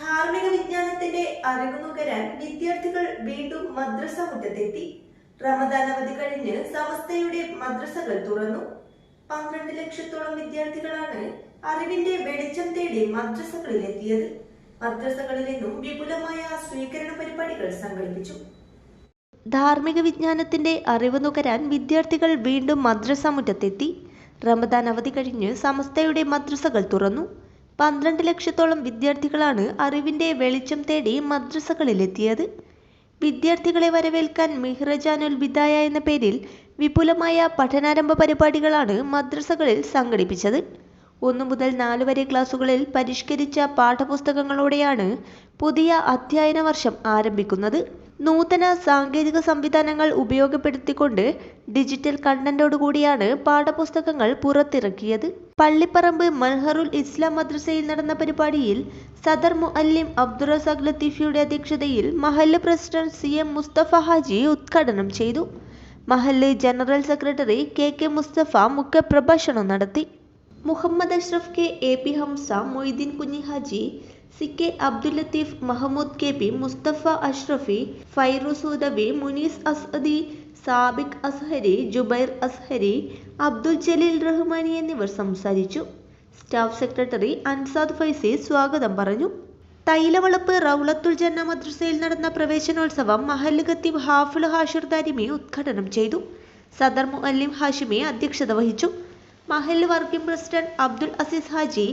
ധാർമ്മിക വിജ്ഞാനത്തിന്റെ അറിവ് നുകരാൻ വിദ്യാർത്ഥികൾ വീണ്ടും മദ്രസ മുറ്റത്തെത്തി. റമദാൻ അവധി കഴിഞ്ഞ് സമസ്തയുടെ മദ്രസകൾ തുറന്നു. പന്ത്രണ്ട് ലക്ഷത്തോളം വിദ്യാർത്ഥികളാണ് അറിവിന്റെ വെളിച്ചം തേടി മദ്രസകളിലെത്തിയത് മദ്രസകളിൽ നിന്നും വിപുലമായ സ്വീകരണ പരിപാടികൾ സംഘടിപ്പിച്ചു. ധാർമ്മിക വിജ്ഞാനത്തിന്റെ അറിവ് നുകരാൻ വിദ്യാർത്ഥികൾ വീണ്ടും മദ്രസ മുറ്റത്തെത്തി. റമദാൻ അവധി കഴിഞ്ഞ് സമസ്തയുടെ മദ്രസകൾ തുറന്നു. പന്ത്രണ്ട് ലക്ഷത്തോളം വിദ്യാർത്ഥികളാണ് അറിവിന്റെ വെളിച്ചം തേടി മദ്രസകളിലെത്തിയത്. വിദ്യാർത്ഥികളെ വരവേൽക്കാൻ മിഹ്റജാനുൽ ബിദായ എന്ന പേരിൽ വിപുലമായ പഠനാരംഭ പരിപാടികളാണ് മദ്രസകളിൽ സംഘടിപ്പിച്ചത്. ഒന്നു മുതൽ നാല് വരെ ക്ലാസുകളിൽ പരിഷ്കരിച്ച പാഠപുസ്തകങ്ങളോടെയാണ് പുതിയ അധ്യയന വർഷം ആരംഭിക്കുന്നത്. നൂതന സാങ്കേതിക സംവിധാനങ്ങൾ ഉപയോഗപ്പെടുത്തിക്കൊണ്ട് ഡിജിറ്റൽ കണ്ടന്റോടുകൂടിയാണ് പാഠപുസ്തകങ്ങൾ പുറത്തിറക്കിയത്. പള്ളിപ്പറമ്പ് മൽഹറുൽ ഇസ്ലാം മദ്രസയിൽ നടന്ന പരിപാടിയിൽ സദർ മുഅല്ലിം അബ്ദുറസാഖ് ലത്തീഫിയുടെ അധ്യക്ഷതയിൽ മഹല്ല് president C M Mustafa Haji ഉദ്ഘാടനം ചെയ്തു. മഹല്ല് general secretary K K Mustafa മുഖ്യപ്രഭാഷണം നടത്തി. Muhammad Ashraf K. A. P. Hamza Moideen Kunhi Haji C. K. Abdul Latheef Mahmood K. P. Mustafa Ashrafi Fairooz Munees Asadi Sabik Azhari Jubair Azhari Abdul Jaleel Rahmani എന്നിവർ സംസാരിച്ചു. Staff secretary Ansad Faizy സ്വാഗതം പറഞ്ഞു. തൈലവളപ്പ് റൗളത്തുൽ ജന്ന മദ്രസയിൽ നടന്ന പ്രവേശനോത്സവം മഹല്ല് ഖത്തീബ് ഹാഷിർ ദാരിമി ഉദ്ഘാടനം ചെയ്തു. സദർ മുഅല്ലിം ഹാഷിമി അധ്യക്ഷത വഹിച്ചു. മഹല്ല് വർക്കിംഗ് പ്രസിഡന്റ് അബ്ദുൽ അസീസ് ഹാജി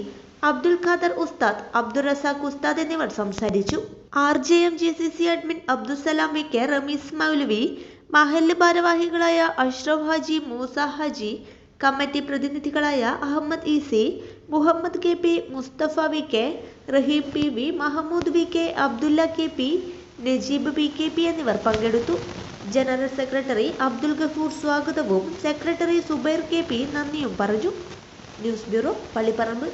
അബ്ദുൽ ഖാദർ ഉസ്താദ് അബ്ദുൾ റസാഖ് ഉസ്താദ് എന്നിവർ സംസാരിച്ചു. R J M G C C admin Abdussalam V K Rameez മൗലവി മഹല്ല് ഭാരവാഹികളായ Ashraf Haji Moosa Haji committee പ്രതിനിധികളായ Ahammed E C Muhammad K P Mustafa V K Raheem P V Mahmood V K Abdulla K P Najeeb B K P എന്നിവർ പങ്കെടുത്തു. General secretary Abdul Gafoor സ്വാഗതവും secretary Zubair K P നന്ദിയും പറഞ്ഞു. News bureau Pallipparamba.